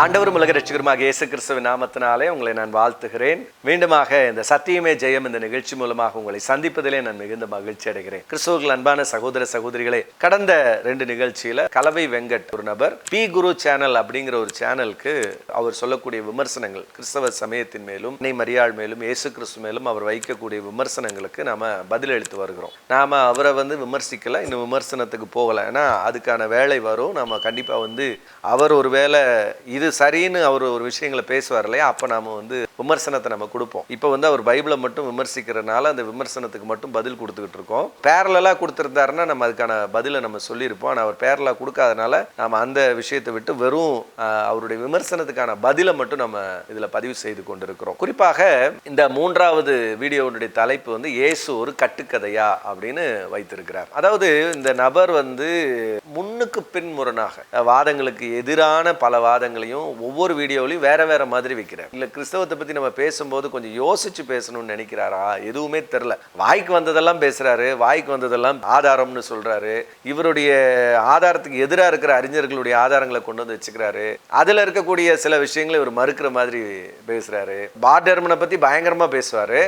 ஆண்டவரும் உலக ரட்சகருமாக இயேசு கிறிஸ்துவ நாமத்தினாலே உங்களை நான் வாழ்த்துகிறேன். மீண்டுமாக இந்த சத்தியமே ஜெயம் இந்த நிகழ்ச்சி மூலமாக உங்களை சந்திப்பதிலே நான் மிகுந்த மகிழ்ச்சி அடைகிறேன். கிறிஸ்துவர்கள் அன்பான சகோதர சகோதரிகளே கடந்த ரெண்டு நிகழ்ச்சியில கலவை வெங்கட் ஒரு நபர் பி குரு சேனல் அப்படிங்கிற ஒரு சேனலுக்கு அவர் சொல்லக்கூடிய விமர்சனங்கள் கிறிஸ்தவ சமயத்தின் மேலும் நெய் மரியாள் மேலும் இயேசு கிறிஸ்து மேலும் அவர் வைக்கக்கூடிய விமர்சனங்களுக்கு நாம பதிலளித்து வருகிறோம். நாம அவரை வந்து விமர்சிக்கல இன்னும் விமர்சனத்துக்கு போகல. ஏன்னா அதுக்கான வேலை வரும். நம்ம கண்டிப்பா வந்து அவர் ஒருவேளை இது சரின்னு அவர் ஒரு விஷயங்களை பேசுவார் இல்லையா? அப்போ நாம் வந்து விமர்சனத்தை நம்ம கொடுப்போம். இப்போ வந்து அவர் பைபிளை மட்டும் விமர்சிக்கிறனால அந்த விமர்சனத்துக்கு மட்டும் பதில் கொடுத்துக்கிட்டு இருக்கோம். பேரலாக கொடுத்துருந்தாருன்னா நம்ம அதுக்கான பதிலை நம்ம சொல்லியிருப்போம். ஆனால் அவர் பேரலாக கொடுக்காதனால நம்ம அந்த விஷயத்தை விட்டு வெறும் அவருடைய விமர்சனத்துக்கான பதிலை மட்டும் நம்ம இதில் பதிவு செய்து கொண்டிருக்கிறோம். குறிப்பாக இந்த மூன்றாவது வீடியோனுடைய தலைப்பு வந்து இயேசு ஒரு கட்டுக்கதையா? அப்படின்னு வைத்திருக்கிறார். அதாவது இந்த நபர் வந்து முன்னுக்கு பின்முரணாக வாதங்களுக்கு எதிரான பல வாதங்களையும் ஒவ்வொரு வீடியோவிலையும் வேற வேற மாதிரி வைக்கிறார். இல்ல கிறிஸ்தவத்தை பத்தி நம்ம பேசும்போது கொஞ்சம் யோசிச்சு பேசணும்னு நினைக்கிறாரா? எதுவுமே தெரில வாய்க்கு வந்ததெல்லாம் பேசுறாரு வாய்க்கு வந்ததெல்லாம் ஆதாரம்னு சொல்றாரு. இவருடைய ஆதாரத்துக்கு எதிராக இருக்கிற அறிஞர்களுடைய ஆதாரங்களை கொண்டு வந்து வச்சுக்கிறாரு. அதுல இருக்கக்கூடிய சில விஷயங்களை இவர் மறுக்கிற மாதிரி பேசுறாரு. பார்டர்மனை பத்தி பயங்கரமா பேசுவாரு.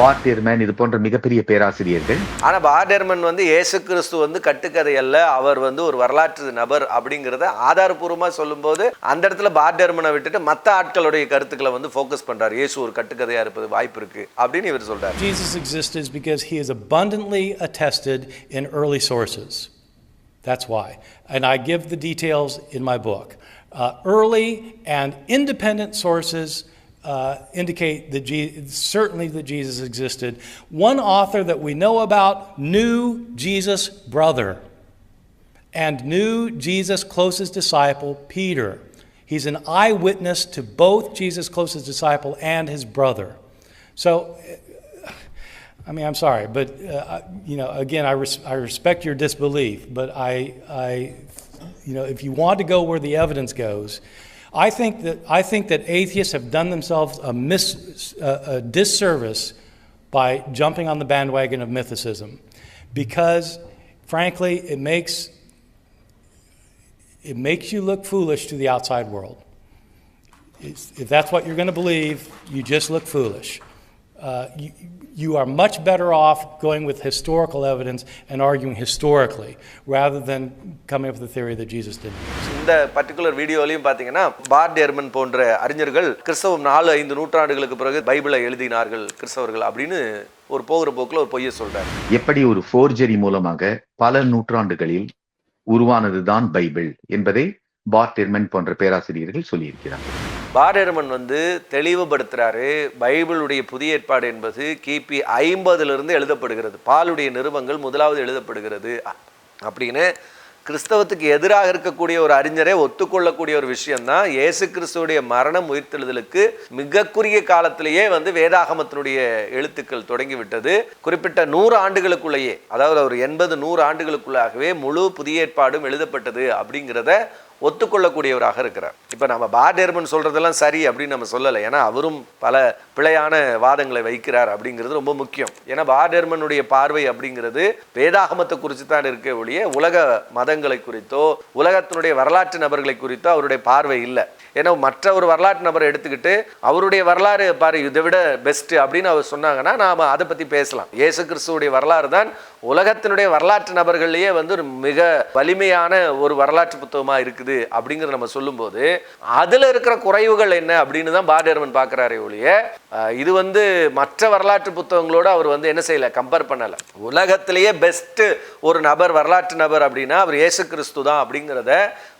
பாட்டியர்மேன் இது போன்ற மிகப்பெரிய பேராசிரியர்கள். ஆனா பார்டர்மன் வந்து இயேசு கிறிஸ்து வந்து கட்டுக்கதை அல்ல அவர் வந்து ஒரு வரலாற்று நபர் அப்படிங்கிறத ஆதாரபூர்வமா சொல்லும்போது அந்த இடத்துல பார்டர்மனை விட்டுட்டு மற்ற ஆட்களுடைய கருத்துக்களை வந்து ஃபோக்கஸ் பண்றாரு இயேசு ஒரு கட்டுக்கதையா இருப்பது வாய்ப்பு இருக்கு அப்படின்னு இவர் சொல்றாரு Jesus existed is because he is abundantly attested in early sources. That's why. And I give the details in my book. Uh, early and independent sources uh, indicate that Je- certainly that Jesus existed. One author that we know about knew Jesus' brother and knew Jesus' closest disciple, Peter. He's an eyewitness to both Jesus' closest disciple and his brother. So, I mean, I'm sorry, but uh, you know, again, I, res- I respect your disbelief, but I, I, you know, if you want to go where the evidence goes, I think that I think that atheists have done themselves a, mis- a, a disservice by jumping on the bandwagon of mythicism, because, frankly, it makes it makes you look foolish to the outside world. It's- if that's what you're going to believe, you just look foolish. Uh, you, you are much better off going with historical evidence and arguing historically rather than coming up with the theory that Jesus didn't. இந்த particular வீடியோலையும் பார்த்தீங்கன்னா பார்டேர்மன் போன்ற அறிஞர்கள் கிறிஸ்தவம் நாலு ஐந்து நூற்றாண்டுகளுக்கு பிறகு பைபிளை எழுதினார்கள் கிறிஸ்தவர்கள் அப்படின்னு ஒரு போகிற போக்குல ஒரு பொய்யை சொல்றாரு எப்படி ஒரு ஃபோர்ஜரி மூலமாக பல நூற்றாண்டுகளில் உருவானதுதான் பைபிள் என்பதை பார்டெர்மன் போன்ற பேராசிரியர்கள் சொல்லியிருக்கிறார்கள் பாரேரமன் வந்து தெளிவுபடுத்துறாரு பைபிளுடைய புதிய ஏற்பாடு என்பது கிபி ஐம்பதிலிருந்து எழுதப்படுகிறது. பாலுடைய நிறுவங்கள் முதலாவது எழுதப்படுகிறது. அப்படின்னு கிறிஸ்தவத்துக்கு எதிராக இருக்கக்கூடிய ஒரு அறிஞரே ஒத்துக்கொள்ளக்கூடிய ஒரு விஷயம்தான் இயேசு கிறிஸ்துடைய மரணம் உயிர்த்தெழுதலுக்கு மிக குறுகிய காலத்திலேயே வந்து வேதாகமத்தினுடைய எழுத்துக்கள் தொடங்கிவிட்டது. குறிப்பிட்ட நூறு ஆண்டுகளுக்குள்ளேயே அதாவது ஒரு எண்பது நூறு ஆண்டுகளுக்குள்ளாகவே முழு புதிய ஏற்பாடும் எழுதப்பட்டது அப்படிங்கிறத ஒத்துக்கொள்ளக்கூடியவராக இருக்கிறார். இப்போ நம்ம பார்டேர்மன் சொல்கிறதெல்லாம் சரி அப்படின்னு நம்ம சொல்லலை. ஏன்னா அவரும் பல பிழையான வாதங்களை வைக்கிறார் அப்படிங்கிறது ரொம்ப முக்கியம். ஏன்னா பார்டேர்மனுடைய பார்வை அப்படிங்கிறது வேதாகமத்தை குறித்து தான் இருக்க ஒழிய உலக மதங்களை குறித்தோ உலகத்தினுடைய வரலாற்று நபர்களை குறித்தோ அவருடைய பார்வை இல்லை. ஏன்னா மற்ற ஒரு வரலாற்று நபரை எடுத்துக்கிட்டு அவருடைய வரலாறு பாரு இதை விட பெஸ்ட்டு அப்படின்னு அவர் சொன்னாங்கன்னா நாம் அதை பற்றி பேசலாம். இயேசு கிறிஸ்துவோடைய வரலாறு தான் உலகத்தினுடைய வரலாற்று நபர்கள்லேயே வந்து ஒரு மிக வலிமையான ஒரு வரலாற்று புத்தகமாக இருக்குது அப்படிங்கிறத நம்ம சொல்லும்போது அதில் இருக்கிற குறைவுகள் என்ன அப்படின்னு தான் பாரதியர்மன் பார்க்குறாரே ஒழிய இது வந்து மற்ற வரலாற்று புத்தகங்களோட அவர் வந்து என்ன செய்யலை கம்பேர் பண்ணலை. உலகத்திலேயே பெஸ்ட்டு ஒரு நபர் வரலாற்று நபர் அப்படின்னா அவர் இயேசு கிறிஸ்து தான் அப்படிங்கிறத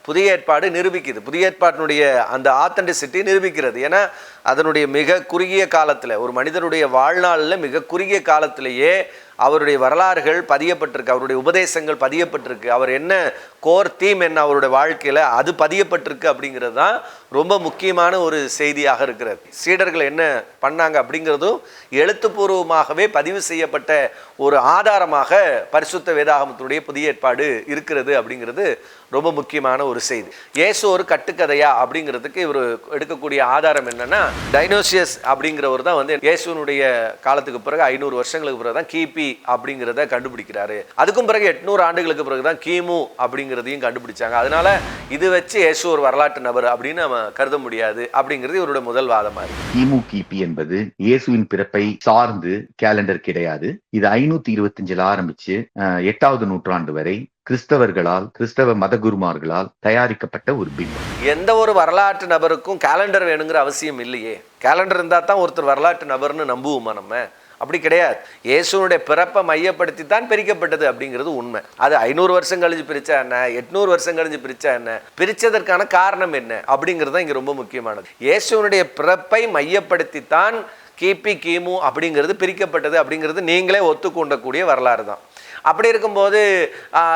புதிய ஏற்பாடு நிரூபிக்குது. புதிய ஏற்பாட்டினுடைய அந்த ஆத்தென்டிசிட்டி நிரூபிக்கிறது. ஏன்னா அதனுடைய மிக குறுகிய காலத்தில் ஒரு மனிதனுடைய வாழ்நாளில் மிக குறுகிய காலத்திலேயே அவருடைய வரலாறுகள் பதியப்பட்டிருக்கு அவருடைய உபதேசங்கள் பதியப்பட்டிருக்கு அவர் என்ன கோர் தீம் என்ன அவருடைய வாழ்க்கையில் அது பதியப்பட்டிருக்கு அப்படிங்கிறது தான் ரொம்ப முக்கியமான ஒரு செய்தியாக இருக்கிறது. சீடர்கள் என்ன பண்ணாங்க அப்படிங்கிறதும் எழுத்துப்பூர்வமாகவே பதிவு செய்யப்பட்ட ஒரு ஆதாரமாக பரிசுத்த வேதாகமத்தினுடைய புதிய ஏற்பாடு இருக்கிறது அப்படிங்கிறது ரொம்ப முக்கியமான ஒரு செய்தி. இயேசு ஒரு கட்டுக்கதையா அப்படிங்கிறதுக்கு இவர் எடுக்கக்கூடிய ஆதாரம் என்னன்னா டைனோசியஸ் அப்படிங்கிறவர் தான் வந்து இயேசுனுடைய காலத்துக்கு பிறகு ஐநூறு வருஷங்களுக்கு பிறகு தான் கிபி அப்படிங்கிறத கண்டுபிடிக்கிறாரு. அதுக்கும் பிறகு எட்நூறு ஆண்டுகளுக்கு பிறகு தான் கிமு அப்படிங்கிறதையும் கண்டுபிடிச்சாங்க. அதனால இது வச்சு இயேசு ஒரு வரலாற்று நபர் அப்படின்னு நம்ம கருத முடியாது அப்படிங்கிறது இவருடைய முதல் வாதமா இருக்கு. கிமு கிபி என்பது இயேசுவின் பிறப்பை சார்ந்து கேலண்டர் கிடையாது. இது ஐநூத்தி இருபத்தஞ்சில் ஆரம்பிச்சு எட்டாவது நூற்றாண்டு வரை கிறிஸ்தவர்களால் கிறிஸ்தவ மதகுருமார்களால் தயாரிக்கப்பட்ட ஒரு பிம்பம். எந்த ஒரு வரலாற்று நபருக்கும் கேலண்டர் வேணுங்கிற அவசியம் இல்லையே. கேலண்டர் இருந்தால் தான் ஒருத்தர் வரலாற்று நபர்னு நம்புவோமா நம்ம? அப்படி கிடையாது. இயேசுனுடைய பிறப்பை மையப்படுத்தி தான் பிரிக்கப்பட்டது அப்படிங்கிறது உண்மை. அது ஐநூறு வருஷம் கழிஞ்சு பிரிச்சா என்ன? எட்நூறு வருஷம் கழிஞ்சு பிரிச்சா என்ன? பிரிச்சதற்கான காரணம் என்ன? அப்படிங்கிறது தான் இங்கே ரொம்ப முக்கியமானது. இயேசுனுடைய பிறப்பை மையப்படுத்தி தான் கிபி கிமு அப்படிங்கிறது பிரிக்கப்பட்டது அப்படிங்கிறது நீங்களே ஒத்துக்கொண்டக்கூடிய வரலாறு தான். அப்படி இருக்கும்போது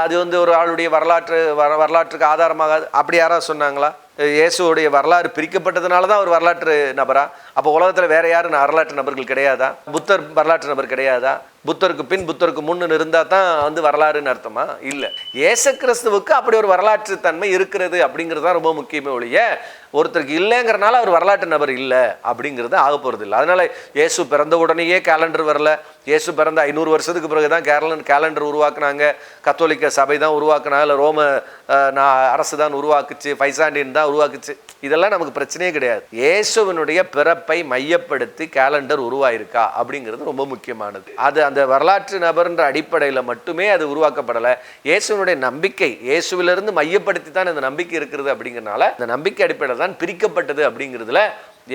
அது வந்து ஒரு ஆளுடைய வரலாற்று வர வரலாற்றுக்கு ஆதாரமாகாது அப்படி யாராவது சொன்னாங்களா? இயேசுடைய வரலாறு பிரிக்கப்பட்டதுனால தான் ஒரு வரலாற்று நபரா? அப்போ உலகத்தில் வேற யாரும் வரலாற்று நபர்கள் கிடையாதா? புத்தர் வரலாற்று நபர் கிடையாதா? புத்தருக்கு பின் புத்தருக்கு முன்னு இருந்தால் தான் வந்து வரலாறுன்னு அர்த்தமா? இல்லை. இயேசு கிறிஸ்துவுக்கு அப்படி ஒரு வரலாற்று தன்மை இருக்கிறது அப்படிங்கிறது தான் ரொம்ப முக்கியமே ஒழிய ஒருத்தருக்கு இல்லைங்கிறனால அவர் வரலாற்று நபர் இல்லை அப்படிங்கிறது ஆக போகிறது இல்லை. அதனால் இயேசு பிறந்த உடனேயே கேலண்டர் வரல. இயேசு பிறந்த ஐநூறு வருஷத்துக்கு பிறகு தான் கேரளன் கேலண்டர் உருவாக்குனாங்க. கத்தோலிக்க சபை தான் உருவாக்குனாங்க. இல்லை ரோம நான் அரசு தான் உருவாக்குச்சு. பைசாண்டின் தான் உருவாக்குச்சு. இதெல்லாம் நமக்கு பிரச்சனையே கிடையாது. இயேசுவினுடைய பிறப்பை மையப்படுத்தி கேலண்டர் உருவாயிருக்கா? அப்படிங்கிறது ரொம்ப முக்கியமானது. அது அந்த வரலாற்று நபர்ன்ற அடிப்படையில் மட்டுமே அது உருவாக்கப்படலை. இயேசுவினுடைய நம்பிக்கை இயேசுவிலிருந்து மையப்படுத்தி தான் இந்த நம்பிக்கை இருக்கிறது அப்படிங்கிறனால இந்த நம்பிக்கை அடிப்படையில் தான் பிரிக்கப்பட்டது அப்படிங்கிறதுல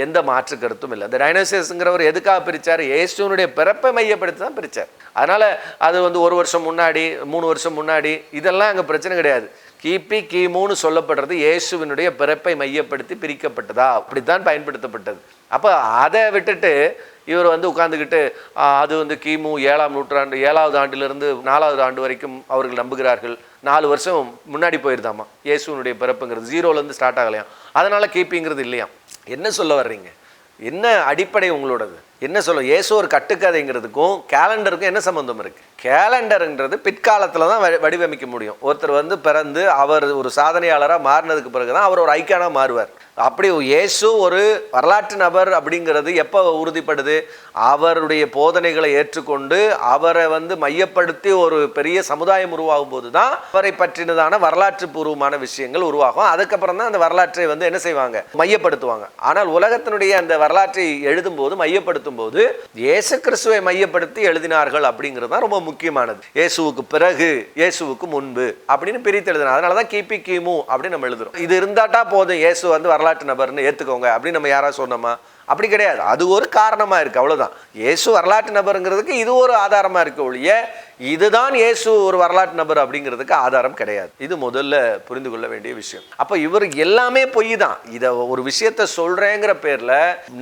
எந்த மாற்று கருத்தும் இல்லை. இந்த டைனோசியஸ்ங்கிறவர் எதுக்காக பிரித்தார் இயேசுனுடைய பிறப்பை மையப்படுத்தி தான் பிரித்தார் அதனால் அது வந்து ஒரு வருஷம் முன்னாடி மூணு வருஷம் முன்னாடி இதெல்லாம் அங்கே பிரச்சனை கிடையாது. கிபி கிமுன்னு சொல்லப்படுறது இயேசுவினுடைய பிறப்பை மையப்படுத்தி பிரிக்கப்பட்டதா? அப்படித்தான் பயன்படுத்தப்பட்டது. அப்போ அதை விட்டுட்டு இவர் வந்து உட்காந்துக்கிட்டு அது வந்து கிமு ஏழாம் நூற்றாண்டு ஏழாவது ஆண்டிலிருந்து நாலாவது ஆண்டு வரைக்கும் அவர்கள் நம்புகிறார்கள். நாலு வருஷம் முன்னாடி போயிருந்தாமா? இயேசுனுடைய பிறப்புங்கிறது ஜீரோலேருந்து ஸ்டார்ட் ஆகலையாம் அதனால் கிபிங்கிறது இல்லையாம் என்ன சொல்ல வர்றீங்க? என்ன அடிப்படை உங்களோடது? என்ன சொல்ல இயேசு ஒரு கட்டுக்கதைங்கிறதுக்கும் கேலண்டருக்கும் என்ன சம்மந்தம் இருக்குது கேலண்டருங்கிறது பிற்காலத்தில் தான் வடிவமைக்க முடியும். ஒருத்தர் வந்து பிறந்து அவர் ஒரு சாதனையாளராக மாறினதுக்கு பிறகு தான் அவர் ஒரு ஐக்கானாக மாறுவார். அப்படி இயேசு ஒரு வரலாற்று நபர் அப்படிங்கிறது எப்போ உறுதிப்படுது? அவருடைய போதனைகளை ஏற்றுக்கொண்டு அவரை வந்து மையப்படுத்தி ஒரு பெரிய சமுதாயம் உருவாகும் போது தான் அவரை பற்றினதான வரலாற்று பூர்வமான விஷயங்கள் உருவாகும். அதுக்கப்புறம் தான் அந்த வரலாற்றை வந்து என்ன செய்வாங்க? மையப்படுத்துவாங்க. ஆனால் உலகத்தினுடைய அந்த வரலாற்றை எழுதும்போது மையப்படுத்தும் போது இயேசு கிறிஸ்துவை மையப்படுத்தி எழுதினார்கள் அப்படிங்கிறது தான் ரொம்ப முக்கியமானது. இயேசுவுக்கு பிறகு இயேசுவுக்கு முன்பு அப்படின்னு பிரித்து எழுதணும். அதனால தான் கிபி கிமு அப்படின்னு நம்ம எழுதுறோம். இது இருந்தாட்டா போதும். இயேசு வந்து வரலாற்று நபர்னு ஏற்றுக்கோங்க அப்படின்னு நம்ம யாராவது சொன்னோமா? அப்படி கிடையாது. அது ஒரு காரணமாக இருக்குது அவ்வளோதான் இயேசு வரலாற்று நபருங்கிறதுக்கு இது ஒரு ஆதாரமாக இருக்க ஒழிய இதுதான் இயேசு ஒரு வரலாற்று நபர் அப்படிங்கிறதுக்கு ஆதாரம் கிடையாது. இது முதல்ல புரிந்து கொள்ள வேண்டிய விஷயம். அப்போ இவர் எல்லாமே பொய் தான். இதை ஒரு விஷயத்த சொல்கிறேங்கிற பேரில்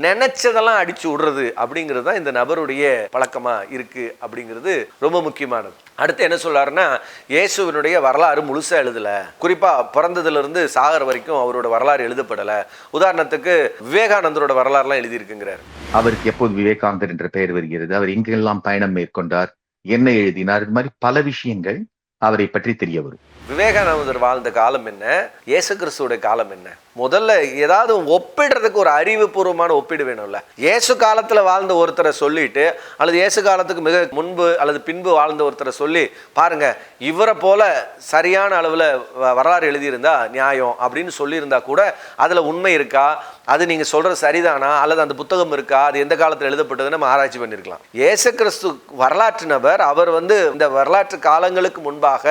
நினச்சதெல்லாம் அடிச்சு விடுறது அப்படிங்கிறது தான் இந்த நபருடைய பழக்கமாக இருக்குது அப்படிங்கிறது ரொம்ப முக்கியமானது. அடுத்து என்ன சொல்றாருன்னா இயேசுவினுடைய வரலாறு முழுசா எழுதல. குறிப்பா பிறந்ததுல இருந்து சாகர வரைக்கும் அவரோட வரலாறு எழுதப்படல. உதாரணத்துக்கு விவேகானந்தரோட வரலாறுலாம் எழுதியிருக்குங்கிறார். அவருக்கு எப்போது விவேகானந்தர் என்ற பெயர் வருகிறது? அவர் எங்கெல்லாம் பயணம் மேற்கொண்டார்? என்ன எழுதினார்? இது மாதிரி பல விஷயங்கள் அவரை பற்றி தெரிய வரும். விவேகானந்தர் வாழ்ந்த காலம் என்ன? இயேசு கிறிஸ்துவோட காலம் என்ன? முதல்ல ஏதாவது ஒப்பிடுறதுக்கு ஒரு அறிவுபூர்வமான ஒப்பீடு வேணும்ல. இயேசு காலத்தில் வாழ்ந்த ஒருத்தரை சொல்லிட்டு அல்லது இயேசு காலத்துக்கு மிக முன்பு அல்லது பின்பு வாழ்ந்த ஒருத்தரை சொல்லி பாருங்க இவரை போல சரியான அளவில் வ- வரலாறு எழுதியிருந்தா நியாயம் அப்படின்னு சொல்லியிருந்தா கூட அதில் உண்மை இருக்கா? அது நீங்கள் சொல்கிற சரிதானா? அல்லது அந்த புத்தகம் இருக்கா? அது எந்த காலத்தில் எழுதப்பட்டதுன்னு நம்ம ஆராய்ச்சி பண்ணியிருக்கலாம் இயேசு கிறிஸ்து வரலாற்று நபர் அவர் வந்து இந்த வரலாற்று காலங்களுக்கு முன்பாக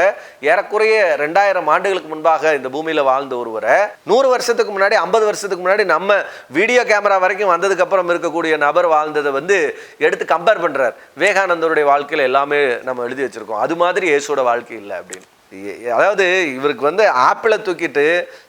ஏறக்குறைய ரெண்டாயிரம் ஆண்டுகளுக்கு முன்பாக இந்த பூமியில் வாழ்ந்த ஒருவரை நூறு வருஷம் வருஷத்துக்கு முன்னாடி ஐம்பது வருஷத்துக்கு முன்னாடி நம்ம வீடியோ கேமரா வரைக்கும் வந்ததுக்கு அப்புறம் இருக்கக்கூடிய நபர் வாழ்ந்ததை வந்து எடுத்து கம்பேர் பண்றார். விவேகானந்தருடைய வாழ்க்கையில் எல்லாமே நம்ம எழுதி வச்சிருக்கோம். அது மாதிரி இயேசுவோட வாழ்க்கை இல்லை அப்படின்னு. அதாவது இவருக்கு வந்து ஆப்பிளை தூக்கிட்டு